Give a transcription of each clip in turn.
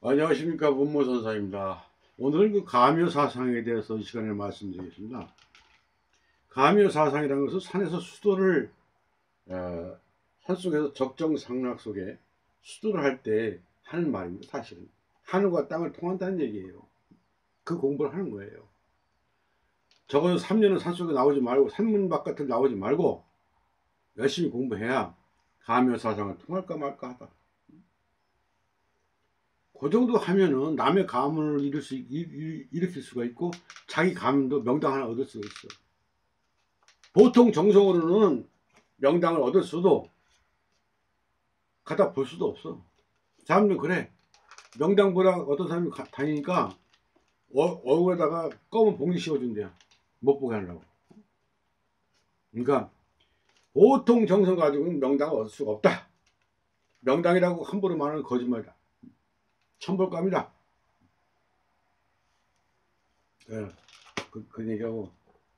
안녕하십니까 문모선사입니다. 오늘은 그 가묘 사상에 대해서 이 시간에 말씀드리겠습니다. 가묘 사상이라는 것은 산에서 수도를 어, 산속에서 적정 상락 속에 수도를 할 때 하는 말입니다. 사실은 하늘과 땅을 통한다는 얘기예요. 그 공부를 하는 거예요. 적어도 3년은 산속에 나오지 말고 산문 바깥에 나오지 말고 열심히 공부해야 가묘 사상을 통할까 말까 하다. 그 정도 하면은 남의 가문을 일으킬, 수, 일으킬 수가 있고 자기 가문도 명당 하나 얻을 수가 있어. 보통 정성으로는 명당을 얻을 수도 갖다 볼 수도 없어. 사람들 그래. 명당 보라 어떤 사람이 가, 다니니까 어, 얼굴에다가 검은 봉지 씌워준대요. 못 보게 하려고. 그러니까 보통 정성 가지고는 명당을 얻을 수가 없다. 명당이라고 함부로 말하는 거짓말이다. 천벌감이다. 네, 그, 그 얘기하고.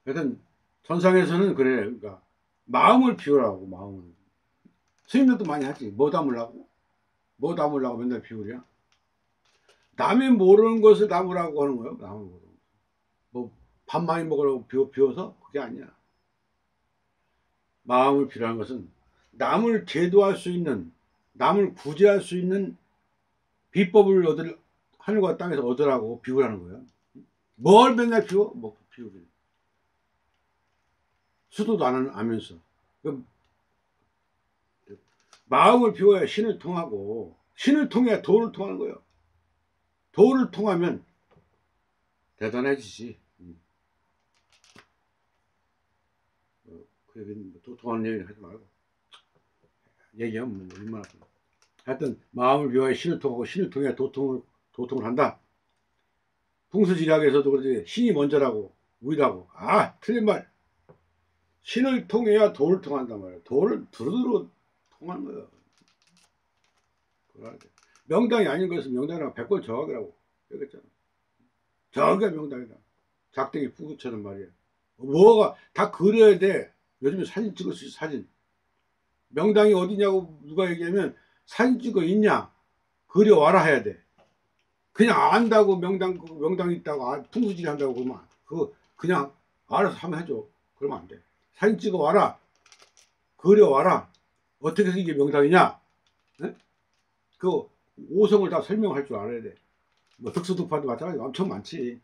하여튼, 전상에서는 그래. 그러니까, 마음을 비우라고, 마음을. 스님들도 많이 하지. 뭐 담으려고? 뭐 담으려고 맨날 비우랴? 남이 모르는 것을 담으라고 하는 거예요. 남을 모르는 거. 뭐, 밥 많이 먹으라고 비워, 비워서? 그게 아니야. 마음을 비우라는 것은 남을 제도할 수 있는, 남을 구제할 수 있는 비법을 얻을 하늘과 땅에서 얻으라고 비우라는 거야. 뭘 맨날 비워? 뭐 비우기. 수도도 안 하면서. 마음을 비워야 신을 통하고 신을 통해야 도를 통하는 거예요. 도를 통하면 대단해지지. 어, 그 얘기는 뭐 통하는 얘기는 하지 말고 얘기하면 뭐 얼마나 하여튼 마음을 위하여 신을 통하고 신을 통해 도통을 도통을 한다. 풍수지리학에서도 그러지. 신이 먼저라고 우리라고. 아 틀린 말. 신을 통해야 도를 통한단 말이야. 도를 두루두루 통하는 거야 명당이 아닌 것은 명당이라고 백골 저학이라고 그랬잖아. 저학이 명당이다. 작대기 부부처럼 말이야. 뭐가 다 그려야 돼. 요즘에 사진 찍을 수 있어 사진. 명당이 어디냐고 누가 얘기하면 사진 찍어 있냐? 그려와라 해야 돼. 그냥 안다고 명당, 명당 있다고 아, 풍수지리 한다고 그러면 그 그냥 알아서 하면 해줘. 그러면 안 돼. 사진 찍어 와라. 그려와라. 어떻게 해서 이게 명당이냐? 네? 그 오성을 다 설명할 줄 알아야 돼. 뭐 득수득파도 마찬가지 엄청 많지.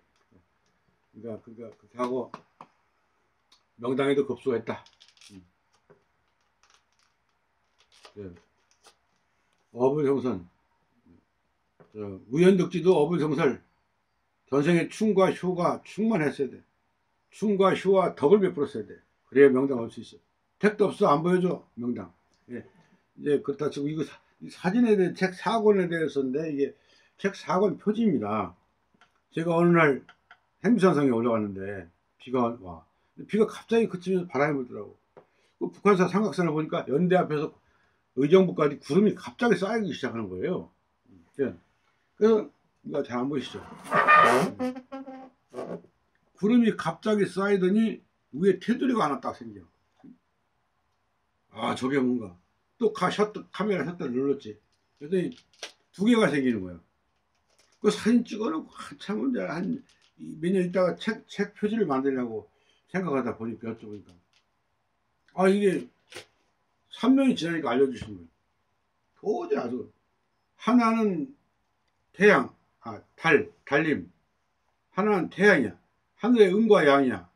그러니까 그러니까 그렇게 하고 명당에도 있다. 음. 네. 어불성선 우연득지도 어불성설. 전생에 충과 효가 충만했어야 돼. 충과 효와 덕을 베풀었어야 돼. 그래야 명당 올 수 있어. 택도 없어. 안 보여줘 명당. 예. 이제 그렇다 치고 이거 사, 사진에 대해 책 4권에 대해서인데 이게 책 4권 표지입니다. 제가 어느 날 행비산성에 올라갔는데 비가 와. 비가 갑자기 그치면서 바람이 불더라고. 그 북한산 삼각산을 보니까 연대 앞에서 의정부까지 구름이 갑자기 쌓이기 시작하는 거예요. 예. 그래서 이거 잘 안 보이시죠? 구름이 갑자기 쌓이더니 위에 테두리가 하나 딱 생겨. 아 저게 뭔가 또 가, 셔터, 카메라 셔터를 눌렀지. 그랬더니 두 개가 생기는 거예요. 그 사진 찍어놓고 한참 이제 한몇 년 있다가 책, 책 표지를 만들려고 생각하다 보니까 여쭤보니까 아 이게 3년이 지나니까 알려주신 거예요. 도저히 아주 하나는 태양, 아, 달, 달림. 하나는 태양이야. 하늘의 음과 양이야.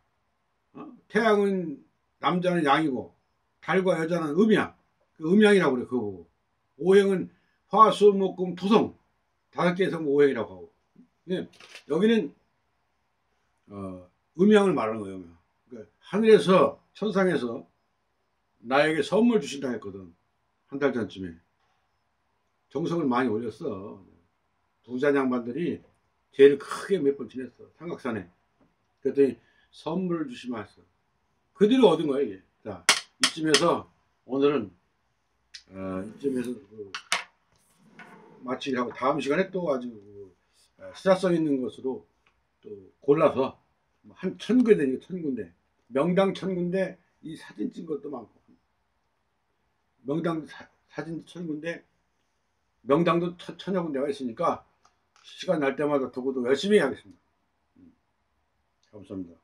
어? 태양은 남자는 양이고 달과 여자는 음이야. 그 음양이라고 그래 그거 보고. 오행은 화, 수, 목, 금, 토성 다섯 개에서 오행이라고 하고. 근데 여기는 어, 음양을 말하는 거예요. 그러니까 하늘에서 천상에서 나에게 선물 주신다 했거든. 한 달 전쯤에. 정성을 많이 올렸어. 부자 양반들이 제일 크게 몇 번 지냈어. 삼각산에. 그랬더니 선물을 주시면 했어. 그 뒤로 얻은 거야, 이게. 자, 이쯤에서 오늘은, 어, 이쯤에서 그 마치기 하고 다음 시간에 또 아주 그 시사성 있는 것으로 또 골라서 한 천 군데 천 군데. 명당 천 군데 이 사진 찍은 것도 많고. 명당 사, 진 천군데 명당도 천, 천여 군데가 있으니까 시간 날 때마다 두고도 열심히 하겠습니다. 음, 감사합니다.